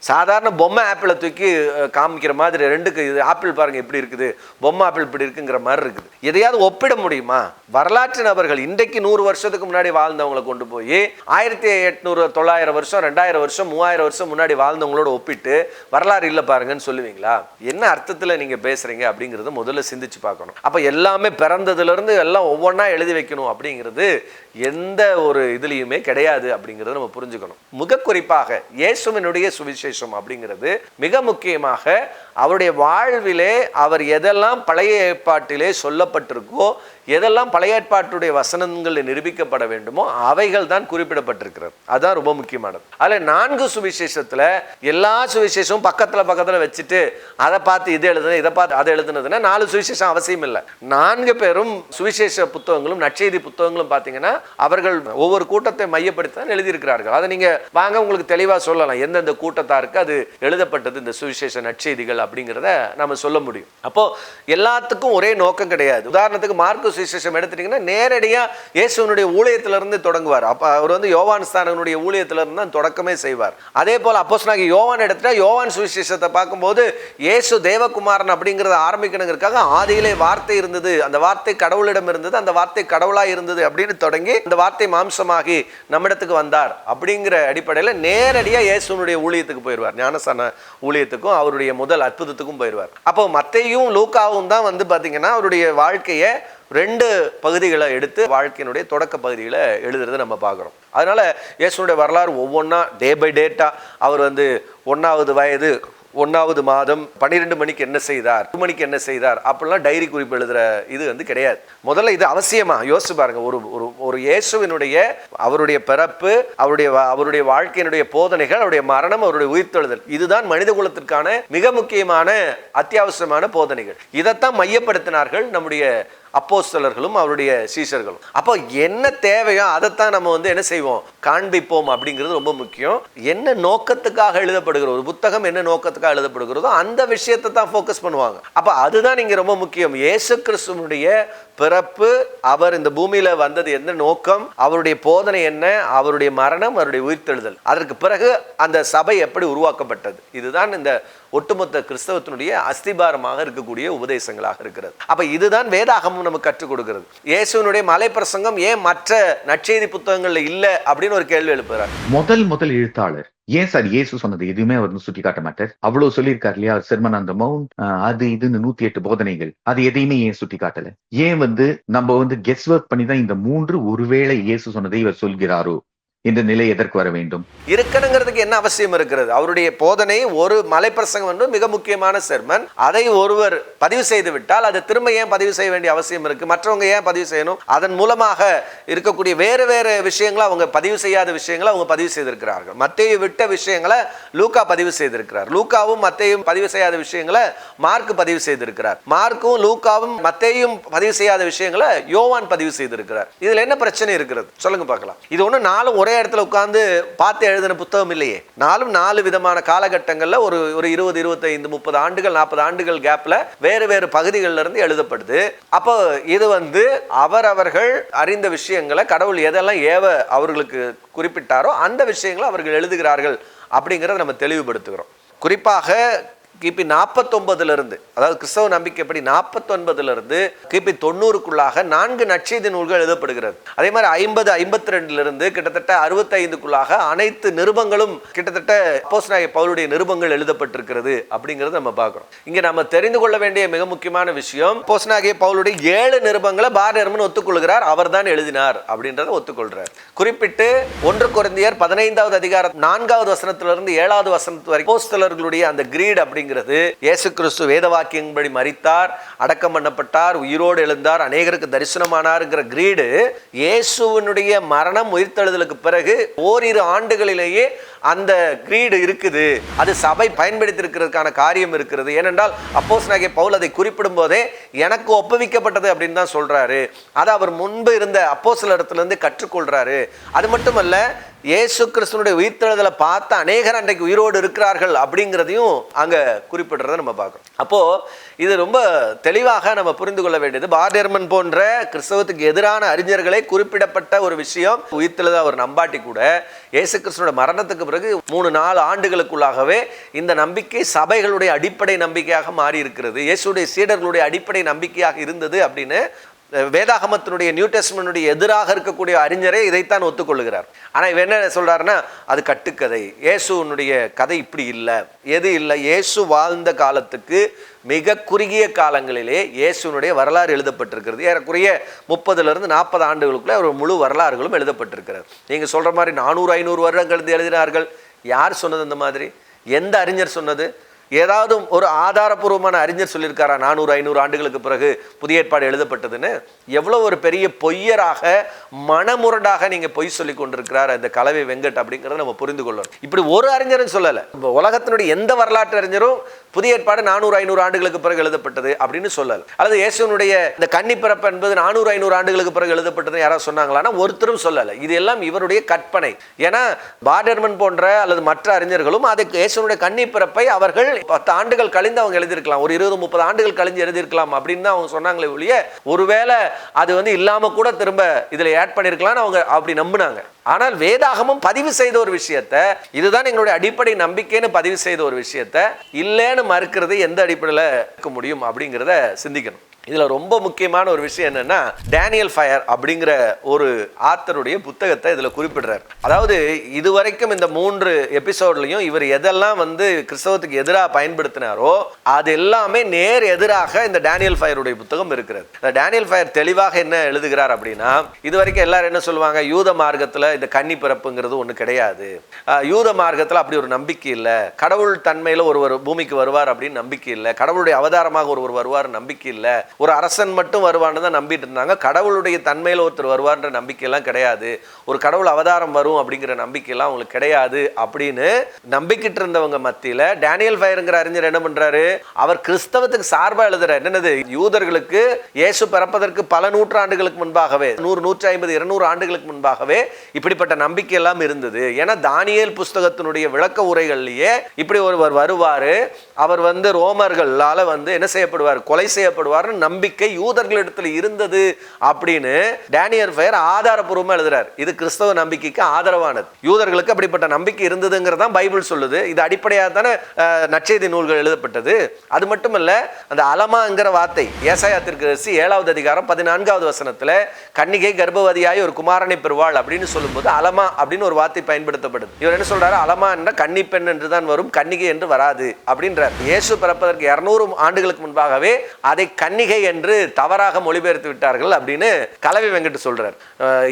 சாதாரண பொம்மை ஆப்பிளை தூக்கி காமிக்கிற மாதிரி ரெண்டுக்கு இது ஆப்பிள் பாருங்கள் எப்படி இருக்குது பொம்மை ஆப்பிள் இப்படி இருக்குங்கிற மாதிரி இருக்குது. எதையாவது ஒப்பிட முடியுமா? வரலாற்று நபர்கள் இன்றைக்கு நூறு வருஷத்துக்கு முன்னாடி வாழ்ந்தவங்களை கொண்டு போய் ஆயிரத்தி எட்நூறு தொள்ளாயிரம் வருஷம் ரெண்டாயிரம் வருஷம் மூவாயிரம் வருஷம் முன்னாடி வாழ்ந்தவங்களோட ஒப்பிட்டு வரலாறு இல்லை பாருங்கன்னு சொல்லுவீங்களா? என்ன அர்த்தத்தில் நீங்கள் பேசுகிறீங்க அப்படிங்கிறத முதல்ல சிந்திச்சு பார்க்கணும். அப்போ எல்லாமே பிறந்ததுலேருந்து எல்லாம் ஒவ்வொன்றா எழுதி வைக்கணும் அப்படிங்கிறது எந்த ஒரு இதுலேயுமே கிடையாது அப்படிங்கிறது அப்படிங்கிறத நம்ம புரிஞ்சுக்கணும். மிக குறிப்பாக இயேசுவினுடைய சுவிசேஷம் அப்படிங்கிறது மிக முக்கியமாக அவருடைய வாழ்விலே அவர் எதெல்லாம் பழைய ஏற்பாட்டிலே சொல்லப்பட்டிருக்கோ எதெல்லாம் பழைய ஏற்பாட்டுடைய வசனங்களில் நிரூபிக்கப்பட வேண்டுமோ அவைகள் தான் குறிப்பிடப்பட்டிருக்கிறது. அதுதான் ரொம்ப முக்கியமானது. அதில் நான்கு சுவிசேஷத்தில் எல்லா சுவிசேஷமும் பக்கத்தில் பக்கத்தில் வச்சுட்டு அதை பார்த்து இதை எழுதுன இதை பார்த்து அதை எழுதுனதுன்னா நாலு சுவிசேஷம் அவசியம் இல்லை. நான்கு பேரும் சுவிசேஷ புத்தகங்களும் நற்செய்தி புத்தகங்களும் பார்த்தீங்கன்னா அவர்கள் ஒவ்வொரு கூட்டத்தை மையப்படுத்தி தான் எழுதியிருக்கிறார்கள். அதை நீங்கள் வாங்க உங்களுக்கு தெளிவாக சொல்லலாம். எந்தெந்த கூட்டத்தாருக்கு அது எழுதப்பட்டது இந்த சுவிசேஷ நற்செய்திகள் அப்படிங்கிறத நம்ம சொல்ல முடியும். அப்போ எல்லாத்துக்கும் ஒரே நோக்கம் கிடையாது. உதாரணத்துக்கு மார்க்கு சுவிசேஷம் எடுத்துட்டீங்கன்னா நேரடியாக இயேசுவனுடைய ஊழியத்திலிருந்து தொடங்குவார். அப்போ அவர் வந்து யோவான் ஸ்தானனுடைய ஊழியத்திலிருந்து தான் தொடக்கமே செய்வார். அதே போல் அப்போஸ் நாங்கள் யோவான் எடுத்துட்டா யோவான் சுவிசேஷத்தை பார்க்கும்போது இயேசு தேவகுமாரன் அப்படிங்கிறத ஆரம்பிக்கணுங்கிறதுக்காக ஆதியிலே வார்த்தை இருந்தது. அந்த வார்த்தை கடவுளிடம் இருந்தது. அந்த வார்த்தை கடவுளாக இருந்தது அப்படின்னு தொடங்கி அந்த வார்த்தை மாம்சமாகி நம்மிடத்துக்கு வந்தார். அப்படிங்கிற அடிப்படையில் நேரடியாக இயேசுனுடைய ஊழியத்துக்கு போயிடுவார். ஞானசான ஊழியத்துக்கும் அவருடைய முதல் அற்புதத்துக்கும் போயிடுவார் அப்போ மத்தையும் லூக்காவும் தான் வந்து பார்த்தீங்கன்னா அவருடைய வாழ்க்கையை ரெண்டு பகுதிகளை எடுத்து வாழ்க்கையினுடைய தொடக்க பகுதிகளை எழுதுறதை நம்ம பார்க்குறோம். அதனால இயேசுனுடைய வரலாறு ஒவ்வொன்றா டே பை டேட்டா அவர் வந்து ஒன்றாவது வயது ஒன்றாவது மாதம் பன்னிரெண்டு மணிக்கு என்ன செய்தார்? ஒரு மணிக்கு என்ன செய்தார்? அப்படிலாம் டைரி குறிப்பு எழுதுகிற இது வந்து கிடையாது. முதல்ல இது அவசியமா? யோசிச்சு பாருங்க. ஒரு ஒரு ஒரு இயேசுவினுடைய அவருடைய பிறப்பு அவருடைய வா- அவருடைய வாழ்க்கையினுடைய போதனைகள் அவருடைய மரணம் அவருடைய உயிர்த்தெழுதல். இதுதான் மனித குலத்திற்கான மிக முக்கியமான அத்தியாவசியமான போதனைகள். இதைத்தான் மையப்படுத்தினார்கள் நம்முடைய அப்போஸ்தலர்களும் அவருடைய சீஷர்களும். அப்போ என்ன தேவையோ அதைத்தான் நம்ம வந்து என்ன செய்வோம்? காண்பிப்போம் அப்படிங்கிறது ரொம்ப முக்கியம். என்ன நோக்கத்துக்காக எழுதப்படுகிற ஒரு புத்தகம் என்ன நோக்கத்துக்காக எழுதப்படுகிறதோ அந்த விஷயத்தை தான் ஃபோக்கஸ் பண்ணுவாங்க. அப்போ அதுதான் இங்கே ரொம்ப முக்கியம். இயேசு கிறிஸ்துவனுடைய பிறப்பு அவர் இந்த பூமியில வந்தது என்ன நோக்கம் அவருடைய போதனை என்ன அவருடைய மரணம் அவருடைய உயிர்த்தெழுதல். அதற்கு பிறகு அந்த சபை எப்படி உருவாக்கப்பட்டது? இதுதான் இந்த ஒட்டுமொத்த கிறிஸ்தவத்தினுடைய அஸ்திபாரமாக இருக்கக்கூடிய உபதேசங்களாக இருக்கிறது. அப்ப இதுதான் வேதாகமும் நமக்கு கற்றுக் கொடுக்கிறது. இயேசுவினுடைய மலை பிரசங்கம் ஏன் மற்ற நற்செய்தி புத்தகங்கள்ல இல்ல அப்படின்னு ஒரு கேள்வி எழுப்புறார். முதல் முதல் எழுத்தாளர் ஏன் சார் இயேசு சொன்னது எதுவுமே அவர் வந்து சுட்டி காட்ட மாட்டார்? அவ்வளவு சொல்லியிருக்காரு இல்லையா? செர்மன் அந்த மவுண்ட் அது இதுன்னு நூத்தி எட்டு போதனைகள். அது எதையுமே ஏன் சுட்டி காட்டல ஏன் வந்து நம்ம வந்து கெஸ் ஒர்க் பண்ணி தான் இந்த மூன்று ஒருவேளை இயேசு சொன்னதை இவர் சொல்கிறாரோ? இந்த நிலை எதற்கு வர வேண்டும்? இருக்கணுங்கிறதுக்கு என்ன அவசியம் இருக்கிறது? அவருடைய போதனை ஒரு மலைப்பிரசங்கம் என்று மிக முக்கியமான செர்மன் அதை ஒருவர் பதிவு செய்து விட்டால் அதை திரும்ப ஏன் பதிவு செய்ய வேண்டிய அவசியம் இருக்கு? மற்றவங்க ஏன் பதிவு செய்யணும்? அதன் மூலமாக இருக்கக்கூடிய வேறு வேறு விஷயங்களை அவங்க பதிவு செய்யாத விஷயங்களை அவங்க பதிவு செய்திருக்கிறார்கள். மத்தேயு விட்ட விஷயங்களை லூக்கா பதிவு செய்திருக்கிறார். லூக்காவும் மத்தையும் பதிவு செய்யாத விஷயங்களை மார்க் பதிவு செய்திருக்கிறார். மார்க்கும் லூக்காவும் மத்தையும் பதிவு செய்யாத விஷயங்களை யோவான் பதிவு செய்திருக்கிறார். இதுல என்ன பிரச்சனை இருக்கிறது? சொல்லுங்க பார்க்கலாம். இது ஒன்று நாலும் ஒரே இடத்துல உட்காந்து பார்த்து எழுதின புத்தகம் இல்லையே? நாலும் நாலு விதமான காலகட்டங்களில் ஒரு ஒரு இருபது இருபத்தைந்து முப்பது ஆண்டுகள் நாற்பது ஆண்டுகள் கேப்பில் வேறு வேறு பகுதிகளில் இருந்து எழுதப்படுது. அப்போ இது வந்து அவரவர்கள் அறிந்த விஷயங்களை கடவுள் எதெல்லாம் ஏவ அவர்களுக்கு குறிப்பிட்டாரோ அந்த விஷயங்களை அவர்கள் எழுதுகிறார்கள் அப்படிங்கிறத நம்ம தெளிவுபடுத்துகிறோம். குறிப்பாக கிபி நாற்பத்தொன்பதுலேருந்து அதாவது கிறிஸ்தவ நம்பிக்கைப்படி நாற்பத்தொன்பதுலேருந்து கிபி தொண்ணூறுக்குள்ளாக நான்கு நற்செய்தி நூல்கள் எழுதப்படுகிறது. அதே மாதிரி ஐம்பது ஐம்பத்தி ரெண்டுலேருந்து கிட்டத்தட்ட அறுபத்தைந்துக்குள்ளாக அனைத்து நிருபங்களும் கிட்டத்தட்ட அப்போஸ்தலனாகிய பவுலுடைய நிருபங்கள் எழுதப்பட்டிருக்கிறது அப்படிங்கிறத நம்ம பார்க்குறோம். இங்கே நம்ம தெரிந்து கொள்ள வேண்டிய மிக முக்கியமான விஷயம் அப்போஸ்தலனாகிய பவுலுடைய ஏழு நிருபங்களை பாரர்மன் ஒத்துக்கொள்கிறார் அவர் தான் எழுதினார் அப்படின்றத ஒத்துக்கொள்கிறார் குறிப்பிட்டு ஒன்று குறைந்தியர் பதினைந்தாவது அதிகாரம் நான்காவது வசனத்திலிருந்து ஏழாவது வசனத்து வரை போஸ்தலர்களுடைய அந்த கிரீட் அப்படிங்கிறது இயேசு கிறிஸ்து வேத வாக்கியங்களின்படி மறித்தார் அடக்கம் பண்ணப்பட்டார் உயிரோடு எழுந்தார் அநேகருக்கு தரிசனமானாருங்கிற கிரீடு இயேசுவினுடைய மரணம் உயிர்த்தெழுதலுக்கு பிறகு ஓரிரு ஆண்டுகளிலேயே அந்த கிரீடு இருக்குது. அது சபை பயன்படுத்தியிருக்கிறதுக்கான காரியம் இருக்கிறது. ஏனென்றால் அப்போஸ் நாகிய பவுல் அதை குறிப்பிடும் போதே எனக்கு ஒப்புவிக்கப்பட்டது அப்படின்னு தான் சொல்றாரு. அதை அவர் முன்பு இருந்த அப்போஸ்தலர் இடத்துல இருந்து கற்றுக்கொள்றாரு. அது மட்டுமல்ல இயேசு கிறிஸ்துனுடைய உயிர்த்தெழுதலை பார்த்த அநேகர் அன்றைக்கு உயிரோடு இருக்கிறார்கள் அப்படிங்கிறதையும் அங்கே குறிப்பிடுறத நம்ம பார்க்குறோம். அப்போது இது ரொம்ப தெளிவாக நம்ம புரிந்து கொள்ள வேண்டியது. பார்டர்மன் போன்ற கிறிஸ்தவத்துக்கு எதிரான அறிஞர்களே குறிப்பிடப்பட்ட ஒரு விஷயம். உயிர்த்தெழுத அவர் நம்பாட்டி கூட இயேசு கிறிஸ்துவோட மரணத்துக்கு பிறகு மூணு நாலு ஆண்டுகளுக்குள்ளாகவே இந்த நம்பிக்கை சபைகளுடைய அடிப்படை நம்பிக்கையாக மாறி இருக்கிறது இயேசுடைய சீடர்களுடைய அடிப்படை நம்பிக்கையாக இருந்தது அப்படின்னு வேதாகமத்தினுடைய நியூ டெஸ்ட்மென்னுடைய எதிராக இருக்கக்கூடிய அறிஞரே இதைத்தான் ஒத்துக்கொள்கிறார். ஆனால் இவர் என்ன சொல்கிறாருன்னா அது கட்டுக்கதை. இயேசுனுடைய கதை இப்படி இல்லை. எது இல்லை? இயேசு வாழ்ந்த காலத்துக்கு மிக குறுகிய காலங்களிலே இயேசுனுடைய வரலாறு எழுதப்பட்டிருக்கிறது. ஏறக்குறைய முப்பதுலேருந்து நாற்பது ஆண்டுகளுக்குள்ளே ஒரு முழு வரலாறுகளும் எழுதப்பட்டிருக்கிறது நீங்கள் சொல்கிற மாதிரி நானூறு ஐநூறு வருடம் கழிந்து எழுதினார்கள். யார் சொன்னது அந்த மாதிரி? எந்த அறிஞர் சொன்னது? ஏதாவது ஒரு ஆதாரபூர்வமான அறிஞர் சொல்லியிருக்காரா? நானூறு ஐநூறு ஆண்டுகளுக்கு பிறகு புதிய ஏற்பாடு எழுதப்பட்டதுன்னு. எவ்வளோ ஒரு பெரிய பொய்யராக மனமுரடாக நீங்கள் பொய் சொல்லி கொண்டிருக்கிறார் அந்த கலவை வெங்கட் அப்படிங்கிறத நம்ம புரிந்து கொள்ளணும். இப்படி ஒரு அறிஞரும் சொல்லலை. உலகத்தினுடைய எந்த வரலாற்று அறிஞரும் புதிய ஏற்பாடு நானூறு ஐநூறு ஆண்டுகளுக்கு பிறகு எழுதப்பட்டது அப்படின்னு சொல்லல. அல்லது இயேசுனுடைய இந்த கன்னி பிறப்பு என்பது நானூறு ஐநூறு ஆண்டுகளுக்கு பிறகு எழுதப்பட்டது யாராவது சொன்னாங்களான்னா ஒருத்தரும் சொல்லல. இது எல்லாம் இவருடைய கற்பனை. ஏன்னா பார்டர்மன் போன்ற அல்லது மற்ற அறிஞர்களும் அதுக்கு இயேசுனுடைய கன்னி பிறப்பை அவர்கள் பத்து ஆண்டுகள் கழிந்து அவங்க எழுதியிருக்கலாம். ஒரு இருபது முப்பது ஆண்டுகள் கழிஞ்சு எழுதியிருக்கலாம் அப்படின்னு தான் அவங்க சொன்னாங்களே ஒழிய ஒருவேளை அது வந்து இல்லாம கூட திரும்ப இதுல ஆட் பண்ணியிருக்கலாம்னு அவங்க அப்படி நம்பினாங்க. ஆனால் வேதாகமும் பதிவு செய்த ஒரு விஷயத்த இதுதான் எங்களுடைய அடிப்படை நம்பிக்கைன்னு பதிவு செய்த ஒரு விஷயத்த இல்லைன்னு மறுக்கிறது எந்த அடிப்படையில் இருக்க முடியும் அப்படிங்கிறத சிந்திக்கணும். இதில் ரொம்ப முக்கியமான ஒரு விஷயம் என்னன்னா டேனியல் ஃபயர் அப்படிங்கிற ஒரு ஆத்தருடைய புத்தகத்தை இதில் குறிப்பிடுறார். அதாவது இதுவரைக்கும் இந்த மூன்று எபிசோட்லையும் இவர் எதெல்லாம் வந்து கிறிஸ்தவத்துக்கு எதிராக பயன்படுத்தினாரோ அது எல்லாமே நேர் எதிராக இந்த டேனியல் ஃபயருடைய புத்தகம் இருக்கிறது. இந்த டேனியல் ஃபயர் தெளிவாக என்ன எழுதுகிறார் அப்படின்னா இது வரைக்கும் எல்லாரும் என்ன சொல்லுவாங்க? யூத மார்க்கத்தில் இந்த கன்னி பிறப்புங்கிறது ஒன்று கிடையாது. யூத மார்க்கத்தில் அப்படி ஒரு நம்பிக்கை இல்லை. கடவுள் தன்மையில் ஒருவர் பூமிக்கு வருவார் அப்படின்னு நம்பிக்கை இல்லை. கடவுளுடைய அவதாரமாக ஒருவர் வருவார் நம்பிக்கை இல்லை. ஒரு அரசன் மட்டும் வருவான்னு தான் நம்பிட்டு இருந்தாங்க. கடவுளுடைய தன்மையில் ஒருத்தர் வருவார்ன்ற நம்பிக்கையெல்லாம் கிடையாது. ஒரு கடவுள் அவதாரம் வரும் அப்படிங்கிற நம்பிக்கையெல்லாம் அவங்களுக்கு கிடையாது அப்படின்னு நம்பிக்கிட்டு இருந்தவங்க மத்தியில் டேனியல் ஃபயருங்கிற அறிஞர் என்ன பண்ணுறாரு அவர் கிறிஸ்தவத்துக்கு சார்பாக எழுதுகிற என்னது யூதர்களுக்கு இயேசு பிறப்பதற்கு பல நூற்றாண்டுகளுக்கு முன்பாகவே நூறு நூற்றி ஐம்பது இருநூறு ஆண்டுகளுக்கு முன்பாகவே இப்படிப்பட்ட நம்பிக்கை எல்லாம் இருந்தது. ஏன்னா தானியல் புஸ்தகத்தினுடைய விளக்க உரைகள்லேயே இப்படி ஒருவர் வருவார். அவர் வந்து ரோமர்களால் வந்து என்ன செய்யப்படுவார்? கொலை செய்யப்படுவார்னு நம்பிக்கை யூதர்களிடத்தில் இருந்தது அப்படின்னு டேனியர் ஃபயர் ஆதாரபூர்வமா எழுதுறார். இது கிறிஸ்தவ நம்பிக்கைக்கு ஆதரவானது. யூதர்களுக்கு அப்படிப்பட்ட நம்பிக்கை தான் பைபிள் சொல்லுது. இது அடிப்படையாக தானே நற்செய்தி நூல்கள் எழுதப்பட்டது. அது மட்டுமல்ல அந்த அலமாங்கிற வார்த்தை ஏசாயத்திற்கு அரசு ஏழாவது அதிகாரம் பதினான்காவது வசனத்தில் கன்னிகை கர்ப்பவதியாய் ஒரு குமாரனை பெறுவாள் அப்படின்னு சொல்லும்போது அலமா அப்படின்னு ஒரு வார்த்தை பயன்படுத்தப்படுது. இவர் என்ன சொல்றாரு? அலமா என்ற கன்னி பெண் என்று தான் வரும் கன்னிகை என்று வராது அப்படின்றார். இயேசு பிறப்பதற்கு இருநூறு ஆண்டுகளுக்கு முன்பாகவே அதை கன்னிகை என்று தவறாக மொழிபெயர்த்து விட்டார்கள் அப்படின்னு கலவி வெங்கட் சொல்றார்.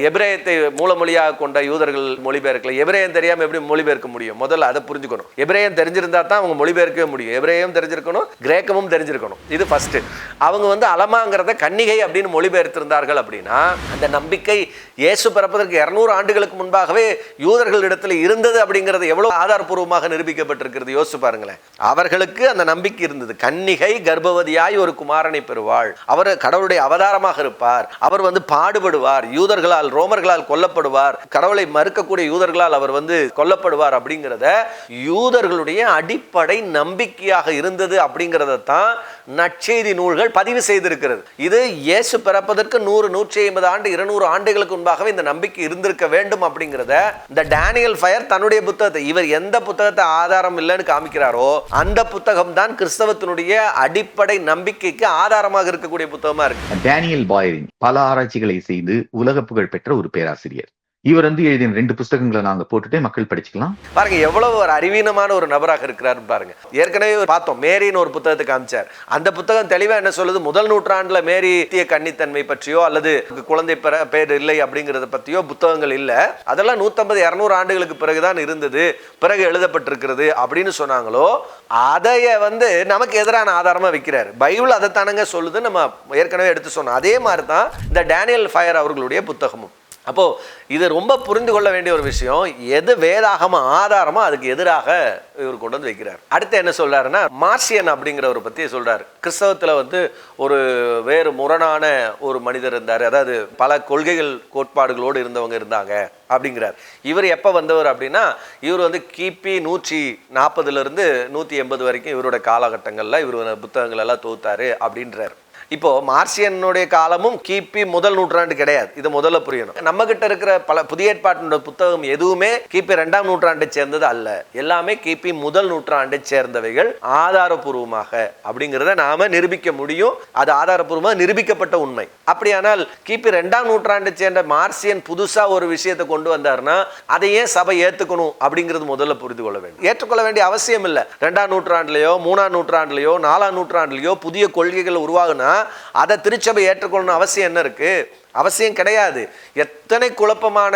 எபிரேயத்தை மூலமொழியாக கொண்ட யூதர்கள் மொழிபெயர்க்கல. எபிரேயம் தெரியாம எப்படி மொழிபெயர்க்க முடியும்? முதல்ல அதை புரிஞ்சுக்கணும். எபிரேயம் தெரிஞ்சிருந்தா தான் அவங்க மொழிபெயர்க்கவே முடியும். எபிரேயம் தெரிஞ்சிருக்கணும் கிரேக்கமும் தெரிஞ்சிருக்கணும். இது ஃபர்ஸ்ட் அவங்க வந்து அலமாங்கிறத கன்னிகை அப்படின்னு மொழிபெயர்த்திருந்தார்கள் அப்படின்னா அந்த நம்பிக்கை இயேசு பிறப்பதற்கு இரநூறு ஆண்டுகளுக்கு முன்பாகவே யூதர்களிடத்தில் இருந்தது அப்படிங்கிறது எவ்வளவு ஆதாரப்பூர்வமாக நிரூபிக்கப்பட்டிருக்கிறது? யோசிச்சு பாருங்களேன். அவர்களுக்கு அந்த நம்பிக்கை இருந்தது. கன்னிகை கர்ப்பவதியாய் ஒரு குமாரனை வாழ் அவர் கடவுளுடைய அவதாரமாக இருப்பார். அவர் வந்து பாடுபடுவார். யூதர்களால் ரோமர்களால் கொல்லப்படுவார். கடவுளை மறுக்கக்கூடிய யூதர்களால் அவர் வந்து கொல்லப்படுவார் அப்படிங்கிறத யூதர்களுடைய அடிப்படை நம்பிக்கையாக இருந்தது அப்படிங்கிறத தான் நற்செய்தி நூல்கள் பதிவு செய்திருக்கிறது. இது இயேசு பிறப்பதற்கு நூறு நூற்றி ஐம்பது ஆண்டு இருநூறு ஆண்டுகளுக்கு முன்பாகவே இந்த நம்பிக்கை இருந்திருக்க வேண்டும் அப்படிங்கிறத இந்த டேனியல் ஃபயர் தன்னுடைய புத்தகத்தை இவர் எந்த புத்தகத்தை ஆதாரம் இல்லைன்னு காமிக்கிறாரோ அந்த புத்தகம் தான் கிறிஸ்தவத்தினுடைய அடிப்படை நம்பிக்கைக்கு ஆதாரம் ஆதாரமாக இருக்கக்கூடிய புத்தகமா இருக்கு. டேனியல் பாயரின் பல ஆராய்ச்சிகளை செய்து உலக புகழ் பெற்ற ஒரு பேராசிரியர். இவர் வந்து எழுதின ரெண்டு புஸ்தகங்களை நாங்க போட்டுட்டு மக்கள் படிச்சுக்கலாம். பாருங்க எவ்வளவு ஒரு அறிவீனமான ஒரு நபராக இருக்கிறாரு பாருங்க. ஏற்கனவே பார்த்தோம் மேரின்னு ஒரு புத்தகத்தை காமிச்சார். அந்த புத்தகம் தெளிவா என்ன சொல்லுது? முதல் நூற்றாண்டுல மேரி தீய கன்னித்தன்மை பற்றியோ அல்லது குழந்தை பெற பேர் இல்லை அப்படிங்கறத பத்தியோ புத்தகங்கள் இல்ல. அதெல்லாம் நூத்தம்பது இருநூறு ஆண்டுகளுக்கு பிறகுதான் இருந்தது பிறகு எழுதப்பட்டிருக்கிறது அப்படின்னு சொன்னாங்களோ அதைய வந்து நமக்கு எதிரான ஆதாரமா வைக்கிறாரு. பைபிள் அதைத்தானங்க சொல்லுது நம்ம ஏற்கனவே எடுத்து சொன்னோம். அதே மாதிரி தான் இந்த டேனியல் ஃபயர் அவர்களுடைய புத்தகமும். அப்போது இது ரொம்ப புரிந்து கொள்ள வேண்டிய ஒரு விஷயம் எது வேதாகம ஆதாரமோ அதுக்கு எதிராக இவர் கொண்டு வந்து வைக்கிறார். அடுத்து என்ன சொல்கிறாருன்னா மார்சியன் அப்படிங்கிறவரை பற்றி சொல்கிறார் கிறிஸ்தவத்தில் வந்து ஒரு வேறு முரணான ஒரு மனிதர் இருந்தார். அதாவது பல கொள்கைகள் கோட்பாடுகளோடு இருந்தவங்க இருந்தாங்க அப்படிங்கிறார். இவர் எப்போ வந்தவர் அப்படின்னா இவர் வந்து கிபி நூற்றி நாற்பதுலேருந்து நூற்றி எண்பது வரைக்கும் இவரோட காலகட்டங்களில் இவர் புத்தகங்கள் எல்லாம் தொகுத்தாரு அப்படின்றார். இப்போ மார்சியனுடைய காலமும் கிபி முதல் நூற்றாண்டு கிடையாது. இது முதல்ல புரியணும். நம்ம கிட்ட இருக்கிற பல புதிய ஏற்பாட்டினோட புத்தகம் எதுவுமே கிபி ரெண்டாம் நூற்றாண்டை சேர்ந்தது அல்ல. எல்லாமே கிபி முதல் நூற்றாண்டை சேர்ந்தவைகள் ஆதாரபூர்வமாக அப்படிங்கிறத நாம நிரூபிக்க முடியும். அது ஆதாரபூர்வமாக நிரூபிக்கப்பட்ட உண்மை. அப்படியானால் கிபி ரெண்டாம் நூற்றாண்டை சேர்ந்த மார்சியன் புதுசா ஒரு விஷயத்தை கொண்டு வந்தாருன்னா அதை ஏன் சபை ஏத்துக்கணும் அப்படிங்கிறது முதல்ல புரிந்து கொள்ள வேண்டும். ஏற்றுக்கொள்ள வேண்டிய அவசியம் இல்லை. ரெண்டாம் நூற்றாண்டுலயோ மூணாம் நூற்றாண்டுலயோ நாலாம் நூற்றாண்டுலயோ புதிய கொள்கைகள் உருவாகுனா அதை திருச்சபை ஏற்றுக்கொள்ளணும் அவசியம் என்ன இருக்கு? அவசியம் கிடையாது. எத்தனை குழப்பமான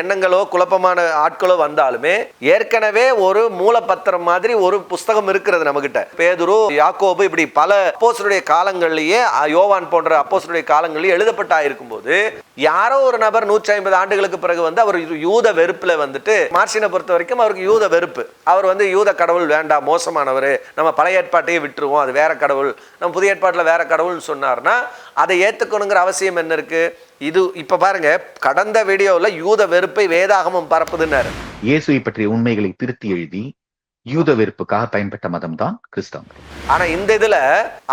எண்ணங்களோ குழப்பமான ஆட்களோ வந்தாலுமே ஏற்கனவே ஒரு மூலப்பத்திரம் மாதிரி ஒரு புஸ்தகம் இருக்கிறது நம்மகிட்ட. பேதுரு யாக்கோபு இப்படி பல அப்போசருடைய காலங்கள்லேயே யோவான் போன்ற அப்போசருடைய காலங்களிலேயே எழுதப்பட்ட இருக்கும்போது யாரோ ஒரு நபர் நூற்றி ஐம்பது ஆண்டுகளுக்கு பிறகு வந்து அவர் யூத வெறுப்புல வந்துட்டு மார்சினை பொறுத்த வரைக்கும் அவருக்கு யூத வெறுப்பு. அவர் வந்து யூத கடவுள் வேண்டாம் மோசமானவர் நம்ம பழைய ஏற்பாட்டையே விட்டுருவோம் அது வேற கடவுள் நம்ம புதிய ஏற்பாட்டில் வேற கடவுள்னு சொன்னார்னா அதை ஏற்றுக்கணுங்கிற அவசியம் என்ன இருக்கு? இது இப்ப பாருங்க கடந்த வீடியோவில் யூத வெறுப்பை வேதாகமம் பரப்புதுன்னாரு. இயேசுவை பற்றிய உண்மைகளை திருத்தி எழுதி யூத வெறுப்புக்காக பயன்பட்ட மதம் தான் கிறிஸ்தவம். ஆனா இந்த இதுல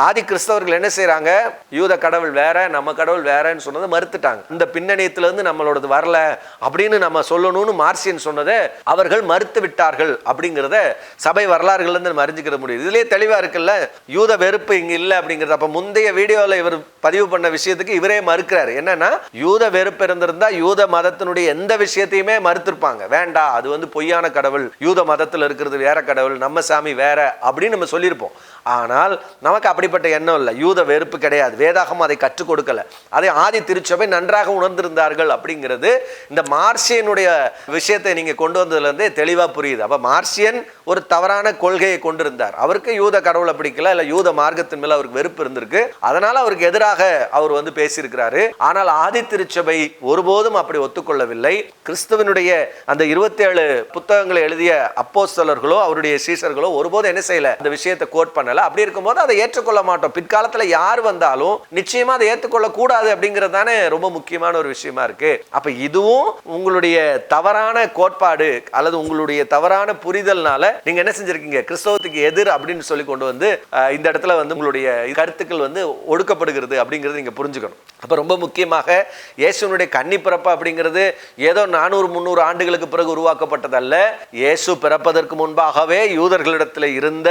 ஆதி கிறிஸ்தவர்கள் என்ன செய்யறாங்க யூத கடவுள் வேற நம்ம கடவுள் வேறன்னு சொன்னதை மறுத்துட்டாங்க. இந்த பின்னணியத்துல இருந்து நம்மளோடது வரல அப்படின்னு நம்ம சொல்லணும்னு மார்சியன் சொன்னதை அவர்கள் மறுத்து விட்டார்கள் அப்படிங்கிறத சபை வரலாறுகள் இருந்து நம்ம அறிஞ்சுக்கிற முடியும் இதுலயே தெளிவா இருக்குல்ல யூத வெறுப்பு இங்க இல்ல அப்படிங்கிறது. அப்ப முந்தைய வீடியோல இவர் பதிவு பண்ண விஷயத்துக்கு இவரே மறுக்கிறாரு. என்னன்னா யூத வெறுப்பு இருந்திருந்தா யூத மதத்தினுடைய எந்த விஷயத்தையுமே மறுத்திருப்பாங்க. வேண்டாம் அது வந்து பொய்யான கடவுள். யூத மதத்துல இருக்கிறது வேற கடவுள் நம்ம சாமி வேற அப்படின்னு நம்ம சொல்லியிருப்போம். ஆனால் நமக்கு அப்படிப்பட்ட எண்ணம் இல்லை. யூத வெறுப்பு கிடையாது. வேதாகம் அதை கற்றுக் கொடுக்கல. அதை ஆதி திருச்சபை நன்றாக உணர்ந்திருந்தார்கள் அப்படிங்கிறது இந்த மார்சியனுடைய விஷயத்தை நீங்க கொண்டு வந்ததுலேருந்தே தெளிவாக புரியுது. அப்போ மார்சியன் ஒரு தவறான கொள்கையை கொண்டிருந்தார். அவருக்கு யூத கடவுளை பிடிக்கல இல்லை யூத மார்க்கத்தின் மேல அவருக்கு வெறுப்பு இருந்திருக்கு. அதனால அவருக்கு எதிராக அவர் வந்து பேசியிருக்கிறாரு. ஆனால் ஆதி திருச்சபை ஒருபோதும் அப்படி ஒத்துக்கொள்ளவில்லை. கிறிஸ்துவனுடைய அந்த இருபத்தேழு புத்தகங்களை எழுதிய அப்போஸ்தலர்களோ அவருடைய சீசர்களோ ஒருபோதும் என்ன செய்யல அந்த விஷயத்தை கோட் பண்ணல. அப்படி இருக்கும்போது அதை ஏற்றுக்கொள்ள மாட்டோம். பிற்காலத்துல யார் வந்தாலும் நிச்சயமா அதை ஏற்றுக்கொள்ள கூடாது அப்படிங்கிறது தானே ரொம்ப முக்கியமான ஒரு விஷயமா இருக்கு. அப்ப இதுவும் உங்களுடைய தவறான கோட்பாடு அல்லது உங்களுடைய தவறான புரிதல்னால நீங்க என்ன செஞ்சிருக்கீங்க? கிறிஸ்தவத்துக்கு எதிர் அப்படின்னு சொல்லி கொண்டு வந்து இந்த இடத்துல வந்து உங்களுடைய கருத்துக்கள் வந்து ஒடுக்கப்படுகிறது அப்படிங்கிறது நீங்க புரிஞ்சுக்கணும். அப்ப ரொம்ப முக்கியமாக இயேசுனுடைய கன்னி பிறப்பு அப்படிங்கிறது ஏதோ நானூறு முந்நூறு ஆண்டுகளுக்கு பிறகு உருவாக்கப்பட்டதல்ல. இயேசு பிறப்பதற்கு முன்பாக ஆகவே யூதர்களிடத்தில் இருந்த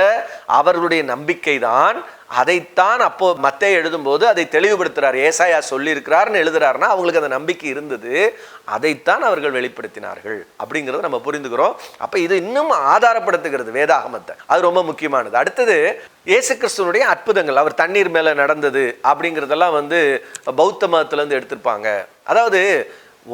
அவர்களுடைய நம்பிக்கை தான் அதைத்தான் அப்போ மத்தே எழுதும்போது அதை தெளிவுபடுத்துகிறார் ஏசாயா சொல்லியிருக்கிறார்னு எழுதுறாருன்னா அவங்களுக்கு அந்த நம்பிக்கை இருந்தது. அதைத்தான் அவர்கள் வெளிப்படுத்தினார்கள் அப்படிங்கிறத நம்ம புரிந்துக்கிறோம். அப்போ இது இன்னும் ஆதாரப்படுத்துகிறது வேதாகமத்தை. அது ரொம்ப முக்கியமானது. அடுத்தது இயேசு கிறிஸ்துவனுடைய அற்புதங்கள். அவர் தண்ணீர் மேலே நடந்தது அப்படிங்கிறதெல்லாம் வந்து பௌத்த மதத்துலேருந்து எடுத்திருப்பாங்க. அதாவது